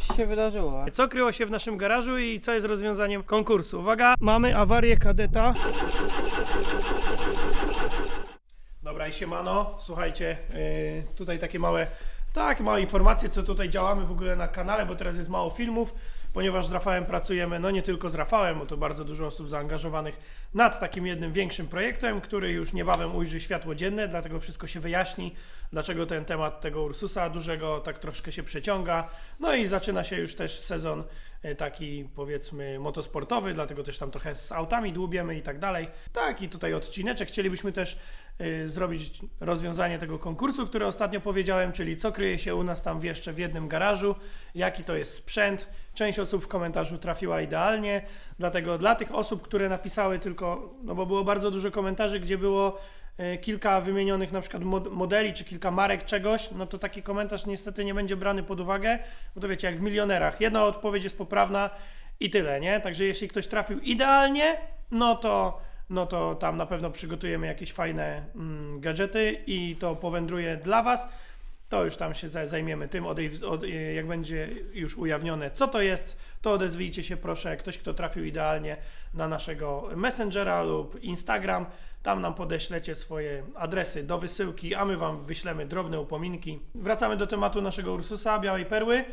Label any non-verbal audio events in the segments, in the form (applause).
coś się wydarzyło. Co kryło się w naszym garażu i co jest rozwiązaniem konkursu? Uwaga, mamy awarię kadeta. Dobra i siemano, słuchajcie, yy, tutaj takie małe, tak, małe informacje, co tutaj działamy w ogóle na kanale, bo teraz jest mało filmów, ponieważ z Rafałem pracujemy, no nie tylko z Rafałem, bo to bardzo dużo osób zaangażowanych nad takim jednym większym projektem, który już niebawem ujrzy światło dzienne, dlatego wszystko się wyjaśni, dlaczego ten temat tego Ursusa dużego tak troszkę się przeciąga, no i zaczyna się już też sezon taki powiedzmy motosportowy, dlatego też tam trochę z autami dłubiemy i tak dalej. Tak i tutaj odcineczek chcielibyśmy też y, zrobić rozwiązanie tego konkursu, który ostatnio powiedziałem, czyli co kryje się u nas tam jeszcze w jednym garażu, jaki to jest sprzęt. Część osób w komentarzu trafiła idealnie, dlatego dla tych osób, które napisały tylko, no bo było bardzo dużo komentarzy, gdzie było kilka wymienionych na przykład mod- modeli, czy kilka marek czegoś, no to taki komentarz niestety nie będzie brany pod uwagę, bo to wiecie, jak w milionerach. Jedna odpowiedź jest poprawna i tyle, nie? Także jeśli ktoś trafił idealnie, no to no to tam na pewno przygotujemy jakieś fajne mm, gadżety i to powędruje dla Was. To już tam się za- zajmiemy tym, odej- od, jak będzie już ujawnione, co to jest, to odezwijcie się proszę, ktoś, kto trafił idealnie na naszego Messengera lub Instagram. Tam nam podeślecie swoje adresy do wysyłki, a my Wam wyślemy drobne upominki. Wracamy do tematu naszego Ursusa, Białej Perły,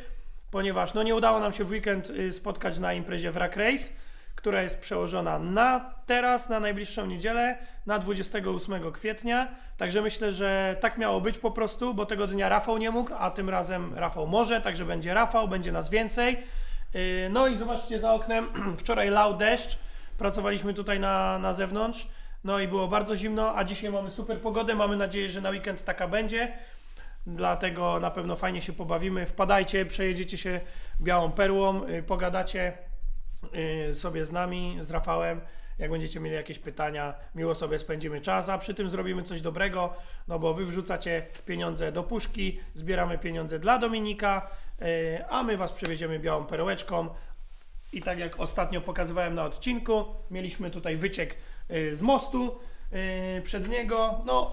ponieważ no, nie udało nam się w weekend y, spotkać na imprezie Wrak Race która jest przełożona na teraz, na najbliższą niedzielę, na 28 kwietnia. Także myślę, że tak miało być po prostu, bo tego dnia Rafał nie mógł, a tym razem Rafał może, także będzie Rafał, będzie nas więcej. Yy, No i zobaczcie za oknem, (clears throat) wczoraj lał deszcz, pracowaliśmy tutaj na, na zewnątrz, no i było bardzo zimno, a dzisiaj mamy super pogodę, mamy nadzieję, że na weekend taka będzie. Dlatego na pewno fajnie się pobawimy. Wpadajcie, przejedziecie się białą perłą, yy, pogadacie, y, sobie z nami, z Rafałem. Jak będziecie mieli jakieś pytania, miło sobie spędzimy czas, a przy tym zrobimy coś dobrego, no bo wy wrzucacie pieniądze do puszki, zbieramy pieniądze dla Dominika, y, a my was przewieziemy białą perełeczką. I tak jak ostatnio pokazywałem na odcinku, mieliśmy tutaj wyciek y, z mostu y, przedniego. No,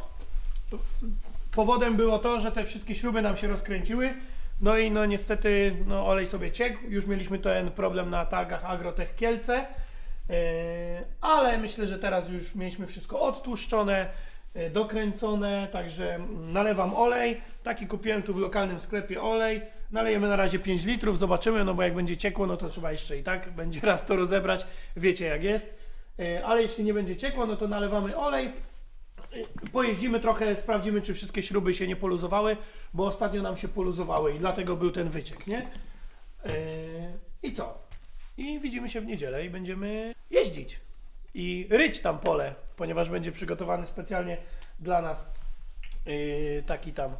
powodem było to, że te wszystkie śruby nam się rozkręciły. No i no niestety no, olej sobie ciekł. Już mieliśmy ten problem na targach Agrotech Kielce. Yy, ale myślę, że teraz już mieliśmy wszystko odtłuszczone, dokręcone, także nalewam olej. Taki kupiłem tu w lokalnym sklepie olej. Nalejemy na razie 5 litrów, zobaczymy, no bo jak będzie ciekło, no to trzeba jeszcze i tak będzie raz to rozebrać. Wiecie jak jest. Yy, ale jeśli nie będzie ciekło, no to nalewamy olej. Pojeździmy trochę, sprawdzimy, czy wszystkie śruby się nie poluzowały, bo ostatnio nam się poluzowały i dlatego był ten wyciek, nie? Yy, I co? I widzimy się w niedzielę i będziemy jeździć i ryć tam pole, ponieważ będzie przygotowany specjalnie dla nas taki tam,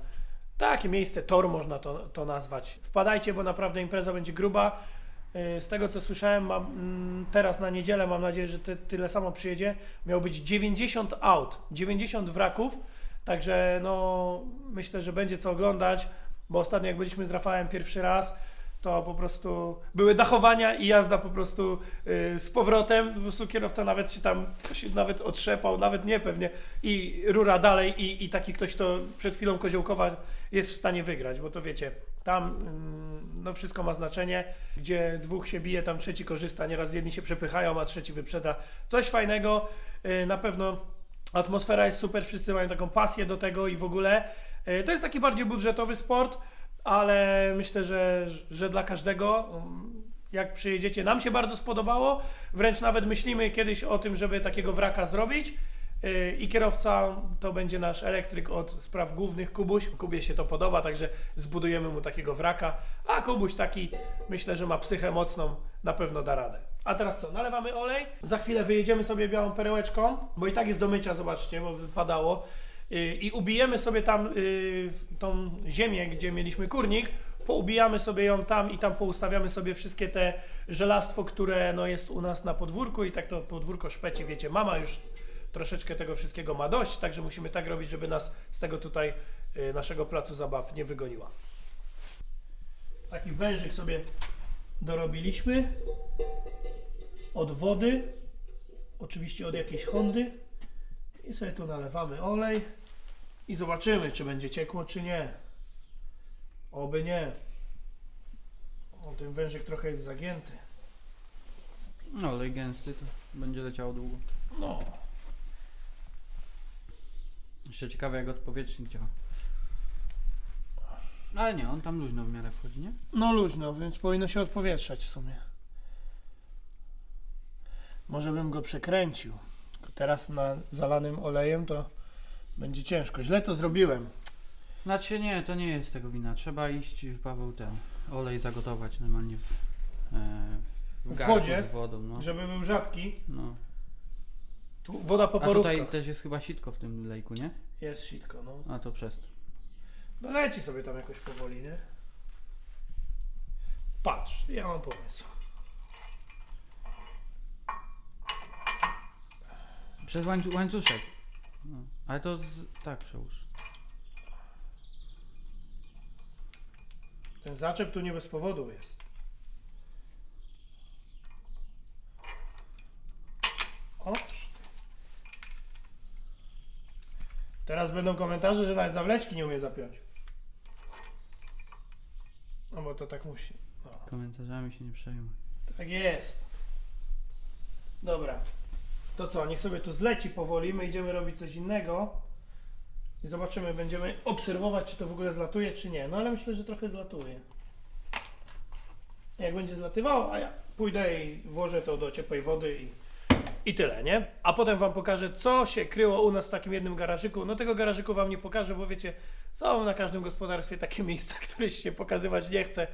takie miejsce, tor można to, to nazwać. Wpadajcie, bo naprawdę impreza będzie gruba. Yy, Z tego co słyszałem, mam, mm, teraz na niedzielę mam nadzieję, że ty, tyle samo przyjedzie. Miał być 90 aut, 90 wraków, także no myślę, że będzie co oglądać, bo ostatnio jak byliśmy z Rafałem pierwszy raz, to po prostu były dachowania i jazda po prostu yy, z powrotem. Po prostu kierowca nawet się tam się nawet otrzepał, nawet nie pewnie. I rura dalej i, i taki ktoś, to przed chwilą Koziołkowa jest w stanie wygrać, bo to wiecie, tam mm, no wszystko ma znaczenie, gdzie dwóch się bije, tam trzeci korzysta, nieraz jedni się przepychają, a trzeci wyprzedza. Coś fajnego, yy, na pewno atmosfera jest super, wszyscy mają taką pasję do tego i w ogóle. Yy, To jest taki bardziej budżetowy sport, ale myślę, że, że dla każdego, um, jak przyjedziecie, nam się bardzo spodobało. Wręcz nawet myślimy kiedyś o tym, żeby takiego wraka zrobić. Yy, I kierowca to będzie nasz elektryk od spraw głównych, Kubuś. Kubie się to podoba, także zbudujemy mu takiego wraka. A Kubuś taki, myślę, że ma psychę mocną, na pewno da radę. A teraz co? Nalewamy olej. Za chwilę wyjedziemy sobie białą perełeczką, bo i tak jest do mycia, zobaczcie, bo padało. Yy, I ubijemy sobie tam w tą ziemię, gdzie mieliśmy kurnik, poubijamy sobie ją tam i tam poustawiamy sobie wszystkie te żelastwo, które no, jest u nas na podwórku i tak to podwórko szpeci, wiecie, mama już troszeczkę tego wszystkiego ma dość, także musimy tak robić, żeby nas z tego tutaj y, naszego placu zabaw nie wygoniła. Taki wężyk sobie dorobiliśmy od wody, oczywiście od jakiejś Hondy i sobie tu nalewamy olej i zobaczymy, czy będzie ciekło, czy nie. Oby nie. O, ten wężyk trochę jest zagięty. No, olej gęsty to będzie leciało długo. No. Jeszcze ciekawe jak odpowietrznik działa. Ale nie, on tam luźno w miarę wchodzi, nie? No luźno, więc powinno się odpowietrzać w sumie. Może bym go przekręcił. Tylko Teraz na zalanym olejem to będzie ciężko. Źle to zrobiłem. Znaczy nie, to nie jest tego wina. Trzeba iść w Paweł ten olej zagotować normalnie w, e, w, W garnku wodzie? z wodą. No. Żeby był rzadki. No. Tu woda po A porówkach. tutaj też jest chyba sitko w tym lejku, nie? Jest sitko, no. A to przez to. No leci sobie tam jakoś powoli, nie? Patrz, ja mam pomysł. Przez łańcu łańcuszek. No. Ale to z, tak przełóż. Ten zaczep tu nie bez powodu jest. O, szt. Teraz będą komentarze, że nawet zawleczki nie umie zapiąć. No bo to tak musi. No, Komentarzami się nie przejmuj. tak jest. Dobra. To co, niech sobie to zleci powoli, my idziemy robić coś innego. I zobaczymy, będziemy obserwować, czy to w ogóle zlatuje, czy nie. No ale myślę, że trochę zlatuje. Jak będzie zlatywało, a ja pójdę i włożę to do ciepłej wody i, i tyle, nie? A potem wam pokażę, co się kryło u nas w takim jednym garażyku. No tego garażyku wam nie pokażę, bo wiecie, są na każdym gospodarstwie takie (laughs) miejsca, które się pokazywać nie chce.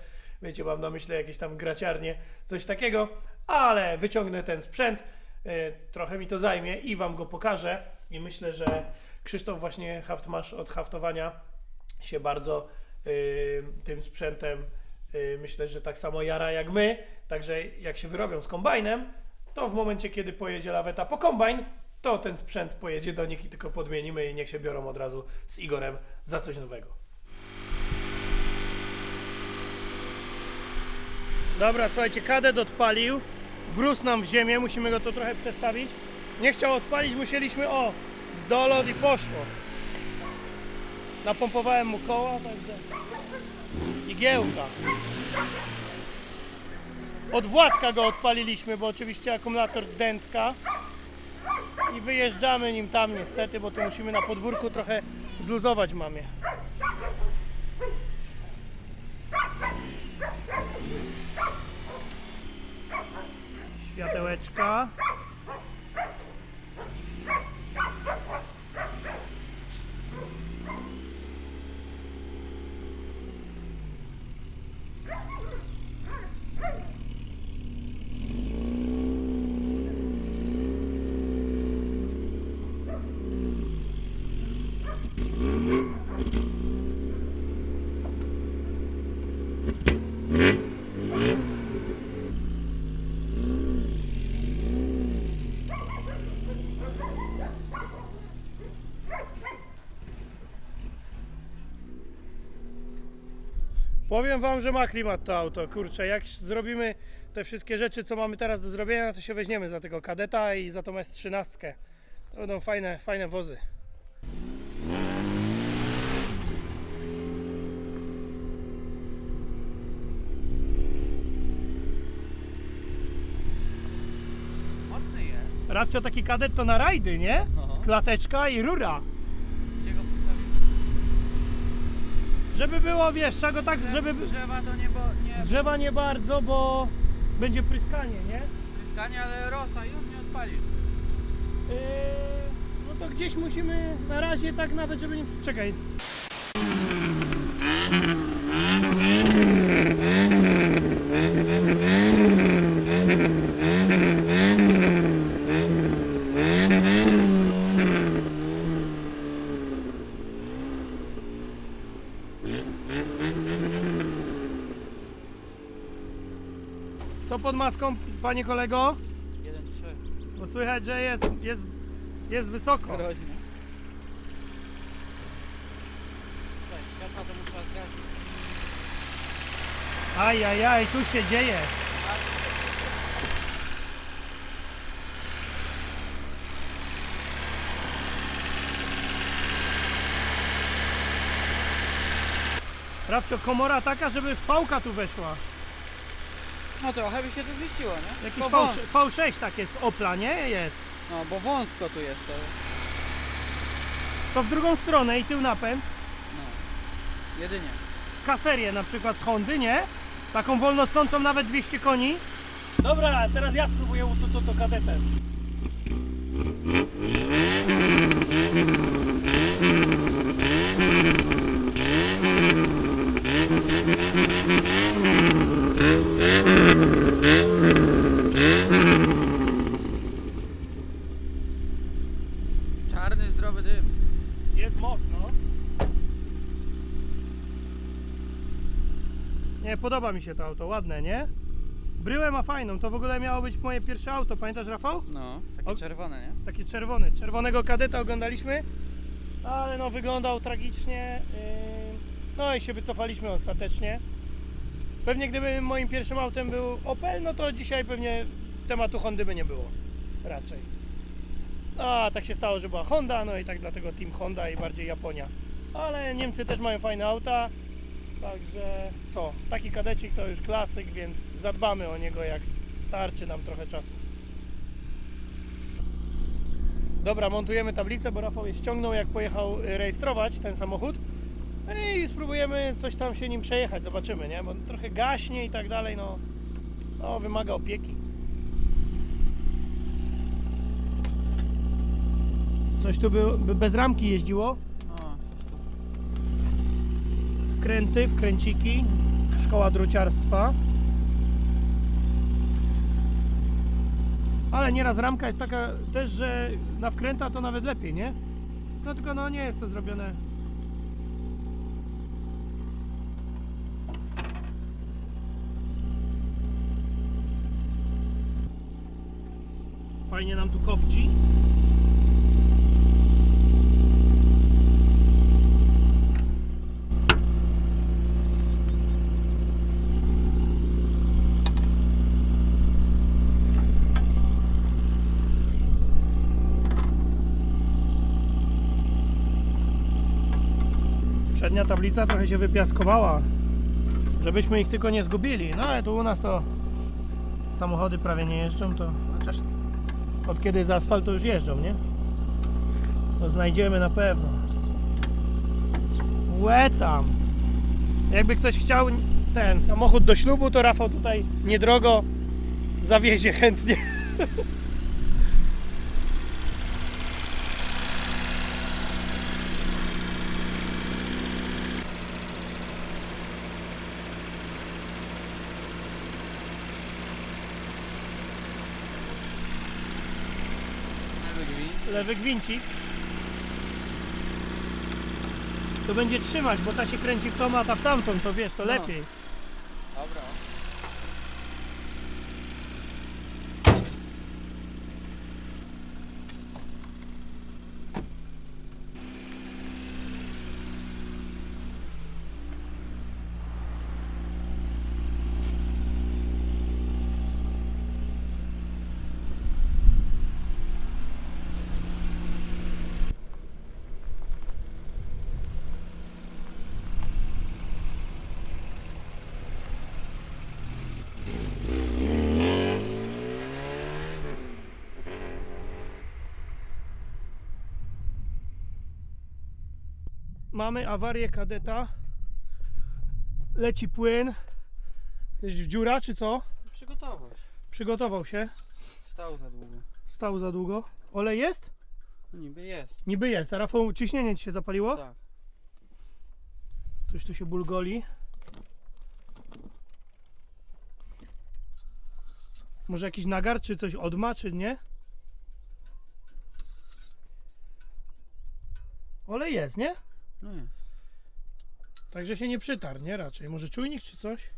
Wiecie, mam na myśli jakieś tam graciarnie, coś takiego, ale wyciągnę ten sprzęt, y, trochę mi to zajmie i wam go pokażę i myślę, że Krzysztof właśnie haftmasz od haftowania się bardzo y, tym sprzętem y, myślę, że tak samo jara jak my, także jak się wyrobią z kombajnem, to w momencie kiedy pojedzie laweta po kombajn, to ten sprzęt pojedzie do nich i tylko podmienimy i niech się biorą od razu z Igorem za coś nowego. Dobra, słuchajcie, kadet odpalił, wrósł nam w ziemię, musimy go to trochę przestawić. Nie chciał odpalić, musieliśmy, o, w dolot i poszło. Napompowałem mu koła, także... Igiełka. Od Władka go odpaliliśmy, bo oczywiście akumulator dętka. I wyjeżdżamy nim tam niestety, bo tu musimy na podwórku trochę zluzować mamie. Światełeczka. Powiem wam, że ma klimat to auto, kurczę, jak zrobimy te wszystkie rzeczy, co mamy teraz do zrobienia, to się weźmiemy za tego kadeta i za tą S13. To będą fajne, fajne wozy. Mocny jest. Rafcio, taki kadet to na rajdy, nie? No. Klateczka i rura. Gdzie go postawić? Żeby było, wiesz, trzeba go tak, żeby... Drzewa to nie, bo, nie Drzewa nie bardzo, bo będzie pryskanie, nie? pryskanie, ale rosa on nie odpali. Yy, no to gdzieś musimy na razie tak nawet, żeby nie... Czekaj. Co pod maską, panie kolego? Jeden, trzy. Bo słychać, że jest, jest, jest wysoko. Groźny. Słuchaj, światła to muszę zgasić. Ajajaj, tu się dzieje. Rafcio, komora taka, żeby fałka tu weszła. No trochę by się to zmieściło, nie? Jakiś Bo V, wąs- V6 tak jest Opla, nie? Jest. No bo wąsko tu jest to. To w drugą stronę i tył napęd. No. Jedynie. Kaserię na przykład z Hondy, nie? Taką wolnosącą nawet 200 koni. Dobra, teraz ja spróbuję tu to, to kadetem. Czarny, zdrowy dym. Jest mocno. Nie, podoba mi się to auto, ładne, nie? Bryłę ma fajną, to w ogóle miało być moje pierwsze auto, pamiętasz Rafał? No, takie O- czerwone, nie? Taki czerwony. Czerwonego kadeta oglądaliśmy, ale no wyglądał tragicznie. Yy, No i się wycofaliśmy ostatecznie. Pewnie gdyby moim pierwszym autem był Opel, no to dzisiaj pewnie tematu Hondy by nie było. Raczej. A tak się stało, że była Honda, no i tak dlatego Team Honda i bardziej Japonia. Ale Niemcy też mają fajne auta. Także co, taki kadecik to już klasyk, więc zadbamy o niego jak starczy nam trochę czasu. Dobra, montujemy tablicę, bo Rafał je ściągnął jak pojechał y, rejestrować ten samochód. No I spróbujemy coś tam się nim przejechać, zobaczymy, nie? Bo trochę gaśnie i tak dalej, no, no wymaga opieki. Coś tu by, by bez ramki jeździło, wkręty, wkręciki, szkoła druciarstwa. Ale nieraz ramka jest taka też, że na wkręta to nawet lepiej, nie? No tylko no nie jest to zrobione. Fajnie nam tu kopci. Przednia tablica trochę się wypiaskowała, żebyśmy ich tylko nie zgubili. No ale tu u nas to samochody prawie nie jeżdżą, to chociaż od kiedy jest asfalt to już jeżdżą, nie? To znajdziemy na pewno. Łe tam. Jakby ktoś chciał ten samochód do ślubu, to Rafał tutaj niedrogo zawiezie chętnie. (laughs) lewy gwincik. To będzie trzymać, bo ta się kręci w tą, a ta w tamtą, to wiesz, to No. lepiej. Dobra. Mamy awarię kadeta. Leci płyn. Jest dziura czy co? Przygotował się. Przygotował się. Stał za długo. Stał za długo. Olej jest? No niby jest. Niby jest. A Rafał, ciśnienie ci się zapaliło? Tak. Coś tu się bulgoli. Może jakiś nagar, czy coś odma, czy nie? Olej jest, nie? No jest. Także się nie przytarł, nie? Raczej. Może czujnik, czy coś?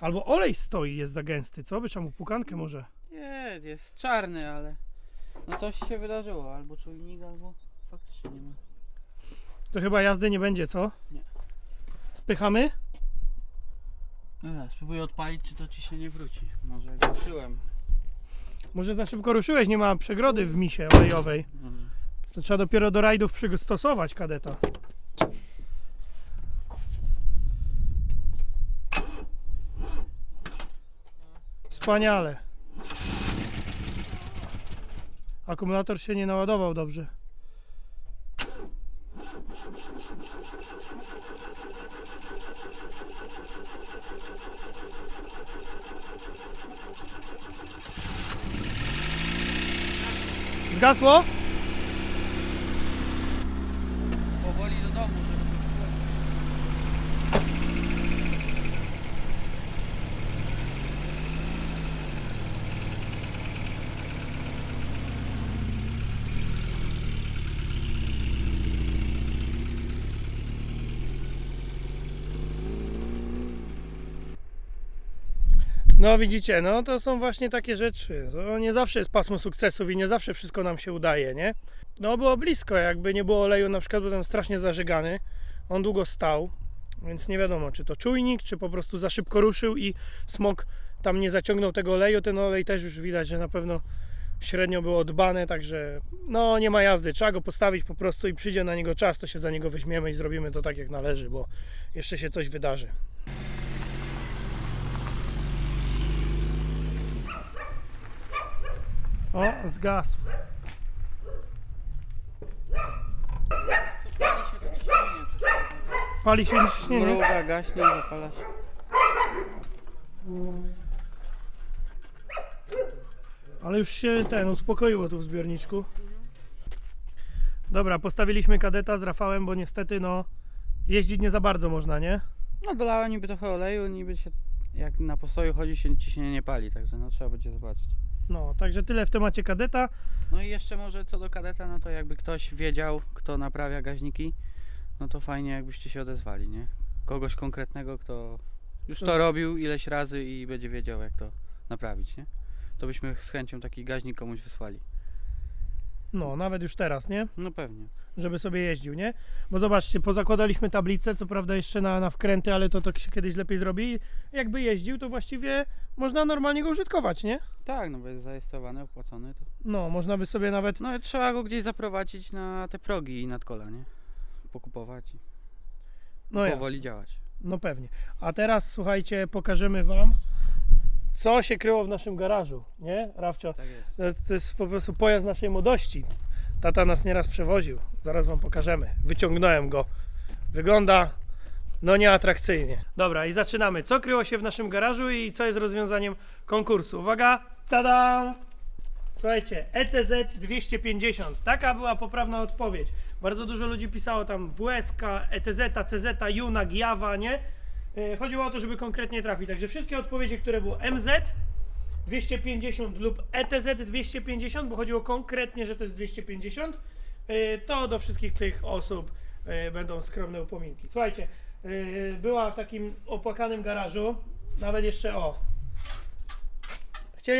Albo olej stoi, jest za gęsty, co? By trzeba mu pukankę może. Nie, jest czarny, ale no coś się wydarzyło. Albo czujnik, albo faktycznie nie ma. To chyba jazdy nie będzie, co? Nie. Spychamy? No ja spróbuję odpalić, czy to ci się nie wróci. Może jak ruszyłem. Może za szybko ruszyłeś, nie ma przegrody w misie olejowej. Dobrze. To trzeba dopiero do rajdów przystosować kadeta. Wspaniale. Akumulator się nie naładował dobrze. Zgasło? Powoli do domu, żeby to spłynąć. No widzicie, no to są właśnie takie rzeczy. To nie zawsze jest pasmo sukcesów i nie zawsze wszystko nam się udaje, nie? No było blisko, jakby nie było oleju, na przykład był tam strasznie zażegany. On długo stał, więc nie wiadomo, czy to czujnik, czy po prostu za szybko ruszył i smok tam nie zaciągnął tego oleju. Ten olej też już widać, że na pewno średnio było dbane, także no nie ma jazdy. Trzeba go postawić po prostu i przyjdzie na niego czas, to się za niego weźmiemy i zrobimy to tak jak należy, bo jeszcze się coś wydarzy. O, zgasł. Pali się ciśnienie przeszkadza. Pali się ciśnienie. Mruga, gaśnie, zapala się. Ale już się ten uspokoiło tu w zbiorniczku. Dobra, postawiliśmy kadeta z Rafałem, bo niestety no jeździć nie za bardzo można, nie? No dolała niby trochę oleju, niby się jak na postoju chodzi się ciśnienie nie pali, także no trzeba będzie zobaczyć. No, także tyle w temacie kadeta. No i jeszcze może co do kadeta, no to jakby ktoś wiedział, kto naprawia gaźniki, no to fajnie jakbyście się odezwali, nie? Kogoś konkretnego, kto już to robił ileś razy i będzie wiedział jak to naprawić, nie? To byśmy z chęcią taki gaźnik komuś wysłali. No, nawet już teraz, nie? No pewnie. Żeby sobie jeździł, nie? Bo zobaczcie, pozakładaliśmy tablicę, co prawda jeszcze na, na wkręty, ale to, to się kiedyś lepiej zrobi. Jakby jeździł, to właściwie można normalnie go użytkować, nie? Tak, no bo jest zarejestrowany, opłacony, to... No, można by sobie nawet No i trzeba go gdzieś zaprowadzić na te progi i nadkola, nie? Pokupować i no, jasne. powoli działać. No pewnie. A teraz słuchajcie, pokażemy wam, co się kryło w naszym garażu, nie, Rafcio? Tak jest. To jest, po prostu pojazd naszej młodości. Tata nas nieraz przewoził. Zaraz wam pokażemy. Wyciągnąłem go. Wygląda no nieatrakcyjnie. Dobra, i zaczynamy. Co kryło się w naszym garażu i co jest rozwiązaniem konkursu? Uwaga! Tada! Słuchajcie, ETZ 250. Taka była poprawna odpowiedź. Bardzo dużo ludzi pisało tam WSK, ETZ, CZ, Junag, Java, nie? Yy, Chodziło o to, żeby konkretnie trafić. Także wszystkie odpowiedzi, które było MZ, 250 lub E ETZ 250, bo chodziło konkretnie, że to jest 250, yy, to do wszystkich tych osób yy, będą skromne upominki. Słuchajcie, była w takim opłakanym garażu, nawet jeszcze o.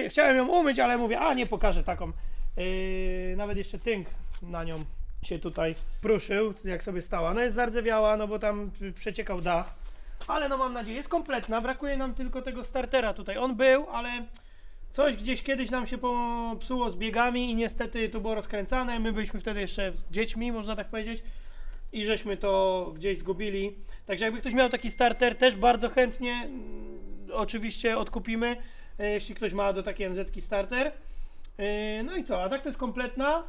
Chciałem ją umyć, ale mówię, a nie pokażę taką. Nawet jeszcze tynk na nią się tutaj pruszył, jak sobie stała. No jest zardzewiała, no bo tam przeciekał dach. Ale no mam nadzieję, jest kompletna. Brakuje nam tylko tego startera tutaj. On był, ale coś gdzieś kiedyś nam się popsuło z biegami i niestety to było rozkręcane. My byliśmy wtedy jeszcze dziećmi, można tak powiedzieć. I żeśmy to gdzieś zgubili. Także jakby ktoś miał taki starter, też bardzo chętnie mm, oczywiście odkupimy, e, jeśli ktoś ma do takiej MZ starter. E, No i co, a tak to jest kompletna.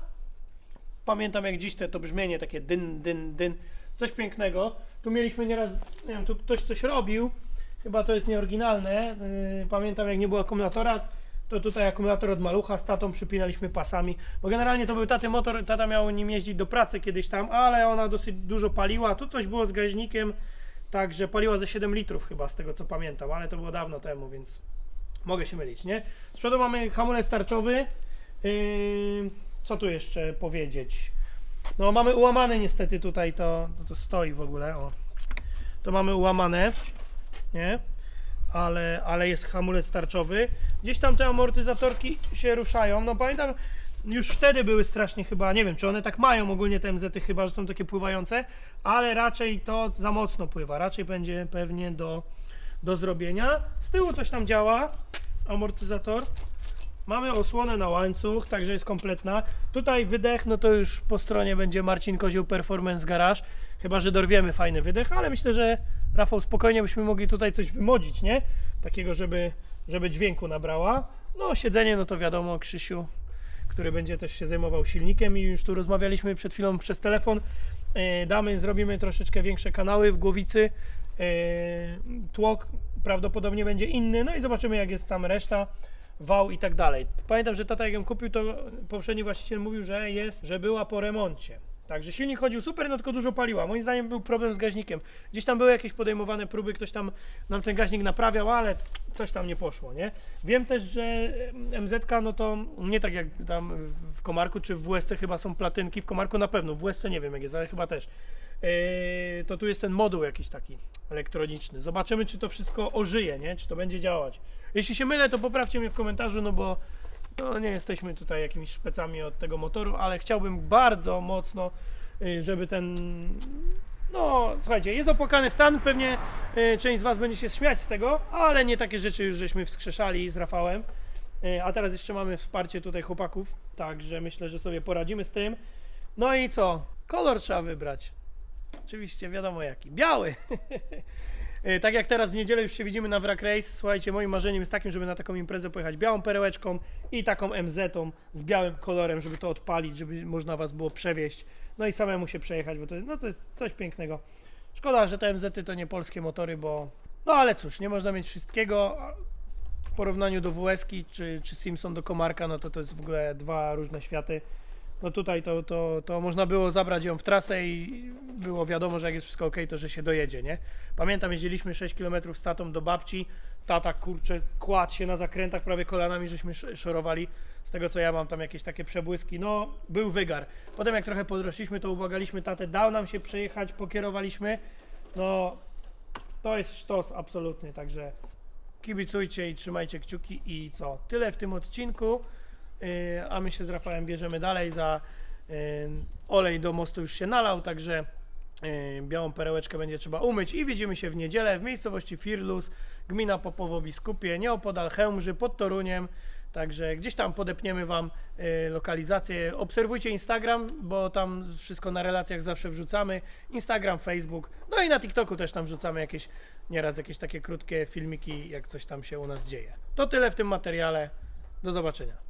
Pamiętam jak dziś te, to brzmienie takie dyn, dyn, dyn. Coś pięknego. Tu mieliśmy nieraz, nie wiem, tu ktoś coś robił. Chyba to jest nieoryginalne. Yy, Pamiętam jak nie było akumulatora, to tutaj akumulator od malucha z tatą przypinaliśmy pasami. Bo generalnie to był taty motor, tata miał nim jeździć do pracy kiedyś tam, ale ona dosyć dużo paliła. Tu coś było z gaźnikiem, także paliła ze 7 litrów chyba z tego co pamiętam, ale to było dawno temu, więc mogę się mylić, nie? Z przodu mamy hamulec tarczowy. Yy, co tu jeszcze powiedzieć? No mamy ułamane niestety tutaj to, to, to stoi w ogóle, o. To mamy ułamane, nie? Ale, ale jest hamulec tarczowy. Gdzieś tam te amortyzatorki się ruszają. No pamiętam, już wtedy były strasznie chyba, nie wiem czy one tak mają ogólnie te MZ-y chyba, że są takie pływające, ale raczej to za mocno pływa. Raczej będzie pewnie do, do zrobienia. Z tyłu coś tam działa, amortyzator. Mamy osłonę na łańcuch, także jest kompletna. Tutaj wydech, no to już po stronie będzie Marcin Kozioł Performance Garage. Chyba, że dorwiemy fajny wydech, ale myślę, że Rafał spokojnie byśmy mogli tutaj coś wymodzić, nie? Takiego, żeby, żeby dźwięku nabrała. No siedzenie, no to wiadomo, Krzysiu, który będzie też się zajmował silnikiem i już tu rozmawialiśmy przed chwilą przez telefon. E, Damy, zrobimy troszeczkę większe kanały w głowicy. E, Tłok prawdopodobnie będzie inny, no i zobaczymy jak jest tam reszta, wał i tak dalej. Pamiętam, że tata jak ją kupił, to poprzedni właściciel mówił, że jest, że była po remoncie. Także silnik chodził super, no tylko dużo paliła. Moim zdaniem był problem z gaźnikiem. Gdzieś tam były jakieś podejmowane próby, ktoś tam nam ten gaźnik naprawiał, ale coś tam nie poszło, nie? Wiem też, że MZ, no to nie tak jak tam w- Komarku czy w WSC chyba są platynki, w Komarku na pewno, w WSC nie wiem jak jest, ale chyba też. Yy, to tu jest ten moduł jakiś taki elektroniczny. Zobaczymy, czy to wszystko ożyje, nie? Czy to będzie działać. Jeśli się mylę, to poprawcie mnie w komentarzu, no bo no, nie jesteśmy tutaj jakimiś szpecami od tego motoru, ale chciałbym bardzo mocno, yy, żeby ten no, słuchajcie, jest opłakany stan, pewnie y, część z Was będzie się śmiać z tego, ale nie takie rzeczy już żeśmy wskrzeszali z Rafałem. Y, a teraz jeszcze mamy wsparcie tutaj chłopaków, także myślę, że sobie poradzimy z tym. No i co? Kolor trzeba wybrać. Oczywiście wiadomo jaki. Biały! Y, (laughs) tak jak teraz w niedzielę już się widzimy na Wrak Race, słuchajcie, moim marzeniem jest takim, żeby na taką imprezę pojechać białą perełeczką i taką MZ-tą z białym kolorem, żeby to odpalić, żeby można Was było przewieźć. No i samemu się przejechać, bo to jest, no to jest coś pięknego. Szkoda, że te MZ-y to nie polskie motory, bo no ale cóż, nie można mieć wszystkiego. W porównaniu do WS-ki czy, czy Simpson do Komarka, no to to jest w ogóle dwa różne światy. No tutaj to, to, to można było zabrać ją w trasę i było wiadomo, że jak jest wszystko ok, to że się dojedzie, nie? Pamiętam, jeździliśmy 6 km z tatą do babci, tata kurczę kładł się na zakrętach, prawie kolanami żeśmy sz- szorowali, z tego co ja mam tam jakieś takie przebłyski, no był wygar. Potem jak trochę podrośliśmy, to ubłagaliśmy tatę, dał nam się przejechać, pokierowaliśmy, no to jest sztos absolutny, także kibicujcie i trzymajcie kciuki i co, tyle w tym odcinku. Yy, a my się z Rafałem bierzemy dalej za yy, olej do mostu już się nalał, także yy, białą perełeczkę będzie trzeba umyć i widzimy się w niedzielę w miejscowości Firlus, gmina Popowo-Biskupie, nieopodal Chełmży, pod Toruniem, także gdzieś tam podepniemy Wam lokalizację. Obserwujcie Instagram, bo tam wszystko na relacjach zawsze wrzucamy, Instagram, Facebook, no i na TikToku też tam wrzucamy jakieś, nieraz jakieś takie krótkie filmiki, jak coś tam się u nas dzieje. To tyle w tym materiale, do zobaczenia.